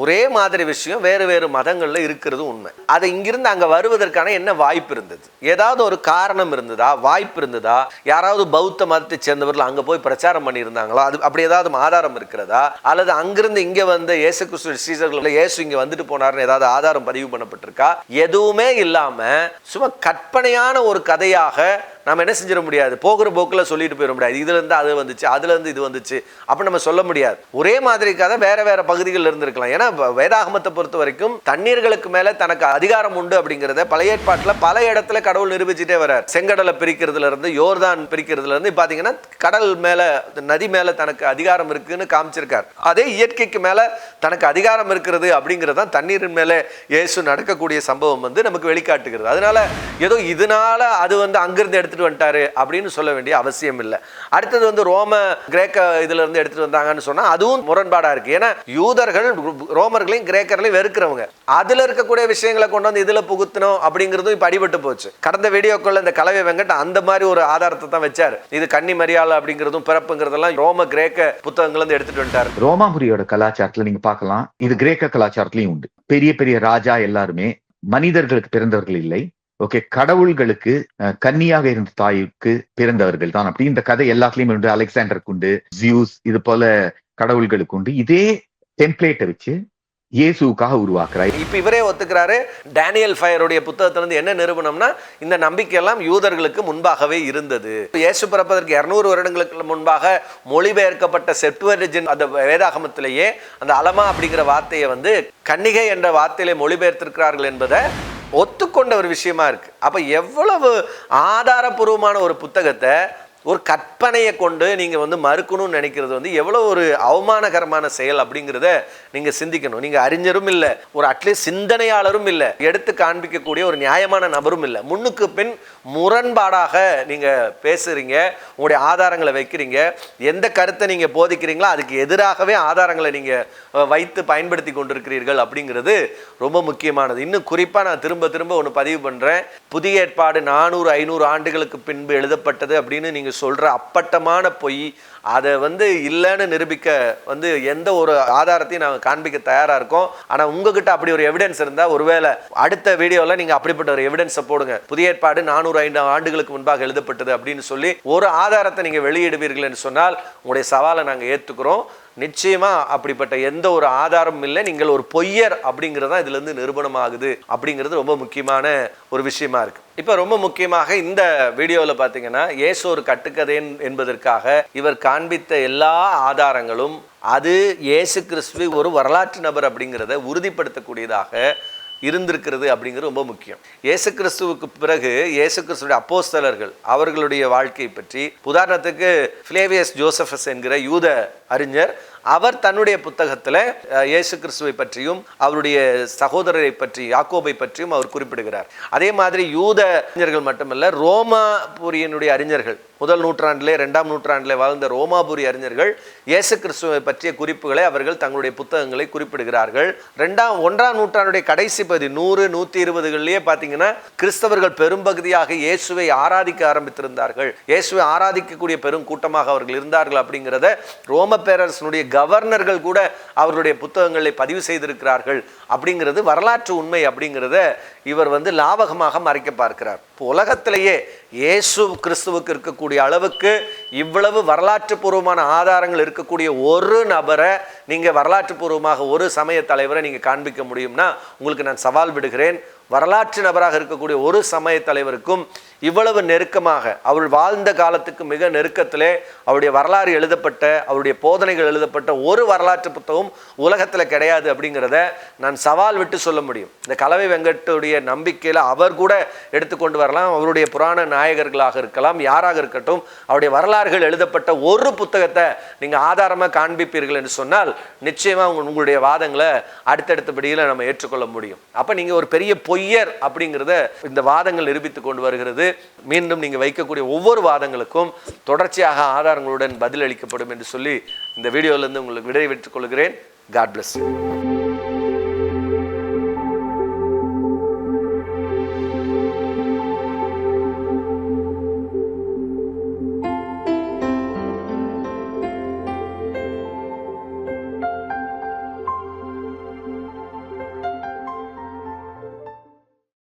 ஒரே மாதிரி விஷயம் வேறு வேறு மதங்களில் இருக்கிறது உண்மை. அது இங்கிருந்து அங்கே வருவதற்கான என்ன வாய்ப்பு இருந்தது? ஏதாவது ஒரு காரணம் இருந்ததா? வாய்ப்பு இருந்ததா? யாராவது பௌத்த மதத்தை சேர்ந்தவர்கள் அங்கே போய் பிரச்சாரம் பண்ணியிருந்தாங்களா? அது அப்படி ஏதாவது ஆதாரம் இருக்கிறதா? அல்லது அங்கிருந்து இங்கே வந்த இயேசு கிறிஸ்து சீசர்கள் இயேசு இங்கே வந்துட்டு போனார்னு ஏதாவது ஆதாரம் பதிவு பண்ணப்பட்டிருக்கா? எதுவுமே இல்லாமல் சும்மா கற்பனையான ஒரு கதையாக நம்ம என்ன செஞ்சிட முடியாது? போகிற போக்கில் சொல்லிட்டு போயிட முடியாது. இதுலேருந்து அது வந்துச்சு அதுலேருந்து இது வந்துச்சு. அப்படி நம்ம சொல்ல முடியாது. ஒரே மாதிரி கதை வேறு வேறு பகுதிகளில் இருந்திருக்கலாம். ஏன்னா வேதாகமத்தை பொறுத்த வரைக்கும் தண்ணீர்களுக்கு மேலே தனக்கு அதிகாரம் உண்டு அப்படிங்கிறத பழைய ஏற்பாட்டில் பல இடத்துல கடவுள் நிரூபிச்சுட்டே வர்றார். செங்கடலை பிரிக்கிறதுல இருந்து யோர்தான் பிரிக்கிறதுல இருந்து. பாத்தீங்கன்னா கடல் மேலே நதி மேலே தனக்கு அதிகாரம் இருக்குன்னு காமிச்சிருக்கார். அதே இயற்கைக்கு மேலே தனக்கு அதிகாரம் இருக்கிறது அப்படிங்கிறது தான் தண்ணீரின் மேலே இயேசு நடக்கக்கூடிய சம்பவம் வந்து நமக்கு வெளிக்காட்டுகிறது. அதனால ஏதோ இதனால அது வந்து அங்கிருந்து எடுத்துகிட்டு வந்துட்டாரு அப்படின்னு சொல்ல வேண்டிய அவசியம் இல்லை. அடுத்தது வந்து ரோம கிரேக்க இதுல இருந்து எடுத்துட்டு வந்தாங்கன்னு சொன்னா அதுவும் முரண்பாடா இருக்கு. ஏன்னா யூதர்கள் ரோமர்களையும் கிரேக்கர்களையும் வெறுக்கிறவங்க. அதுல இருக்கக்கூடிய விஷயங்களை கொண்டு வந்து இதுல புகுத்தணும் அப்படிங்கிறதும் இப்ப அடிபட்டு போச்சு. கடந்த வீடியோக்குள்ள இந்த கலவை வெங்கட் அந்த மாதிரி ஒரு ஆதாரத்தை தான் வச்சாரு. இது கன்னி மரியாதை அப்படிங்கிறதும் பிறப்புங்கிறதெல்லாம் ரோம கிரேக்க புத்தகங்கள்ல இருந்து எடுத்துட்டு வந்துட்டாரு. ரோமாபுரியோட கலாச்சாரத்துல நீங்க பார்க்கலாம் இது கிரேக்க கலாச்சாரத்துலையும் உண்டு. பெரிய பெரிய ராஜா எல்லாருமே மனிதர்களுக்கு பிறந்தவர்கள் இல்லை. ஓகே கடவுள்களுக்கு கன்னியாக இருந்த தாய்க்கு பிறந்தவர்கள் தான். அப்படி இந்த கதை எல்லாத்துலயும் உண்டு. அலெக்சாண்டருக்கு உண்டு ஜியூஸ் இது போல கடவுள்களுக்கு உண்டு. இதே டெம்ப்ளேட்டை வச்சு இயேசுக்காக உருவாக்குறார். இப்ப இவரே ஒத்துக்கிறாரு. டேனியல் ஃபயருடைய புத்தகத்திலிருந்து என்ன நிறுவனம்னா இந்த நம்பிக்கை எல்லாம் யூதர்களுக்கு முன்பாகவே இருந்தது. இயேசு பிறப்பதற்கு இருநூறு வருடங்களுக்கு முன்பாக மொழிபெயர்க்கப்பட்ட செப்டுவரிஜின் அந்த வேதாகமத்திலேயே அந்த அலமா அப்படிங்கிற வார்த்தையை வந்து கன்னிகை என்ற வார்த்தையிலே மொழிபெயர்த்திருக்கிறார்கள் என்பதை ஒத்துக்கொண்ட ஒரு விஷயமா இருக்கு. அப்ப எவ்வளவு ஆதாரபூர்வமான ஒரு புத்தகத்தை ஒரு கற்பனையை கொண்டு நீங்கள் வந்து மறுக்கணும்னு நினைக்கிறது வந்து எவ்வளோ ஒரு அவமானகரமான செயல் அப்படிங்கிறத நீங்கள் சிந்திக்கணும். நீங்கள் அறிஞரும் இல்லை ஒரு அட்லீஸ்ட் சிந்தனையாளரும் இல்லை எடுத்து காண்பிக்கக்கூடிய ஒரு நியாயமான நபரும் இல்லை. முன்னுக்கு பின் முரண்பாடாக நீங்கள் பேசுகிறீங்க உங்களுடைய ஆதாரங்களை வைக்கிறீங்க. எந்த கருத்தை நீங்கள் போதிக்கிறீங்களோ அதுக்கு எதிராகவே ஆதாரங்களை நீங்கள் வைத்து பயன்படுத்தி கொண்டிருக்கிறீர்கள் அப்படிங்கிறது ரொம்ப முக்கியமானது. இன்னும் குறிப்பாக நான் திரும்ப திரும்ப ஒன்று பதிவு பண்ணுறேன் புதிய ஏற்பாடு நானூறு ஐநூறு ஆண்டுகளுக்கு பின்பு எழுதப்பட்டது அப்படின்னு நீங்கள் சொல்கிற அப்பட்டமான பொய் அதை வந்து இல்லைன்னு நிரூபிக்க வந்து எந்த ஒரு ஆதாரத்தையும் நாங்கள் காண்பிக்க தயாராக இருக்கோம். ஆனால் உங்ககிட்ட அப்படி ஒரு எவிடன்ஸ் இருந்தால் ஒருவேளை அடுத்த வீடியோவில் நீங்கள் அப்படிப்பட்ட ஒரு எவிடன்ஸை போடுங்க. புதிய ஏற்பாடு நானூறு ஐந்து ஆண்டுகளுக்கு முன்பாக எழுதப்பட்டது அப்படின்னு சொல்லி ஒரு ஆதாரத்தை நீங்கள் வெளியிடுவீர்கள் சொன்னால் உங்களுடைய சவாலை நாங்கள் ஏற்றுக்கிறோம் நிச்சயமா அப்படிப்பட்ட எந்த ஒரு ஆதாரமும் இல்லை. நீங்கள் ஒரு பொய்யர் அப்படிங்கிறது தான் இதுல இருந்து நிரூபணமாகுது அப்படிங்கிறது ரொம்ப முக்கியமான ஒரு விஷயமா இருக்கு. இப்போ ரொம்ப முக்கியமாக இந்த வீடியோவில் பார்த்தீங்கன்னா ஏசு ஒரு கட்டுக்கதை என்பதற்காக இவர் காண்பித்த எல்லா ஆதாரங்களும் அது இயேசு கிறிஸ்துவை ஒரு வரலாற்று நபர் அப்படிங்கிறத உறுதிப்படுத்தக்கூடியதாக இருந்திருக்கிறது அப்படிங்கிறது ரொம்ப முக்கியம். இயேசு கிறிஸ்துவுக்கு பிறகு இயேசு கிறிஸ்துடைய அப்போஸ்தலர்கள் அவர்களுடைய வாழ்க்கை பற்றி உதாரணத்துக்கு ஃபிளேவியஸ் ஜோசஃபஸ் என்கிற யூத அறிஞர் அவர் தன்னுடைய புத்தகத்தில் இயேசு கிறிஸ்துவை பற்றியும் அவருடைய சகோதரரை பற்றி யாக்கோபை பற்றியும் அவர் குறிப்பிடுகிறார். அதே மாதிரி யூத அறிஞர்கள் மட்டுமல்ல ரோமாபுரியனுடைய அறிஞர்கள் முதல் நூற்றாண்டிலே ரெண்டாம் நூற்றாண்டிலே வாழ்ந்த ரோமாபுரி அறிஞர்கள் இயேசு கிறிஸ்துவை பற்றிய குறிப்புகளை அவர்கள் தங்களுடைய புத்தகங்களை குறிப்பிடுகிறார்கள். ரெண்டாம் ஒன்றாம் நூற்றாண்டுடைய கடைசி பகுதி நூறு நூற்றி இருபதுகளிலேயே பார்த்தீங்கன்னா கிறிஸ்தவர்கள் பெரும்பகுதியாக இயேசுவை ஆராதிக்க ஆரம்பித்திருந்தார்கள். இயேசுவை ஆராதிக்கக்கூடிய பெரும் கூட்டமாக அவர்கள் இருந்தார்கள் அப்படிங்கிறத ரோம பேரரசனுடைய கவர்னர்கள் கூட அவர்களுடைய புத்தகங்களை பதிவு செய்திருக்கிறார்கள். அப்படிங்கிறது வரலாற்று உண்மை அப்படிங்கிறத இவர் வந்து லாவகமாக மறைக்க பார்க்கிறார். இப்போ உலகத்திலேயே இயேசு கிறிஸ்துவுக்கு இருக்கக்கூடிய அளவுக்கு இவ்வளவு வரலாற்று பூர்வமான ஆதாரங்கள் இருக்கக்கூடிய ஒரு நபரை நீங்கள் வரலாற்று பூர்வமாக ஒரு சமய தலைவரை நீங்கள் காண்பிக்க முடியும்னா உங்களுக்கு நான் சவால் விடுகிறேன். வரலாற்று நபராக இருக்கக்கூடிய ஒரு சமய தலைவருக்கும் இவ்வளவு நெருக்கமாக அவள் வாழ்ந்த காலத்துக்கு மிக நெருக்கத்திலே அவருடைய வரலாறு எழுதப்பட்ட அவருடைய போதனைகள் எழுதப்பட்ட ஒரு வரலாற்று புத்தகம் உலகத்தில் கிடையாது அப்படிங்கிறத நான் சவால் விட்டு சொல்ல முடியும். இந்த கலவை வெங்கட்டுடைய நம்பிக்கையில் அவர் கூட எடுத்துக்கொண்டு வரலாம். அவருடைய புராண நாயகர்களாக இருக்கலாம் யாராக இருக்கட்டும் அவருடைய வரலாறுகள் எழுதப்பட்ட ஒரு புத்தகத்தை நீங்கள் ஆதாரமாக காண்பிப்பீர்கள் என்று சொன்னால் நிச்சயமாக உங்களுடைய வாதங்களை அடுத்தடுத்தபடியில் நம்ம ஏற்றுக்கொள்ள முடியும். அப்போ நீங்கள் ஒரு பெரிய பொய் பொய்யர் அப்படிங்கிறத இந்த வாதங்கள் நிரூபித்து கொண்டு வருகிறது. மீண்டும் நீங்கள் வைக்கக்கூடிய ஒவ்வொரு வாதங்களுக்கும் தொடர்ச்சியாக ஆதாரங்களுடன் பதிலளிக்கப்படும் என்று சொல்லி இந்த வீடியோவிலேருந்து உங்களுக்கு விடை பெற்றுக் கொள்கிறேன் காட் பிளஸ்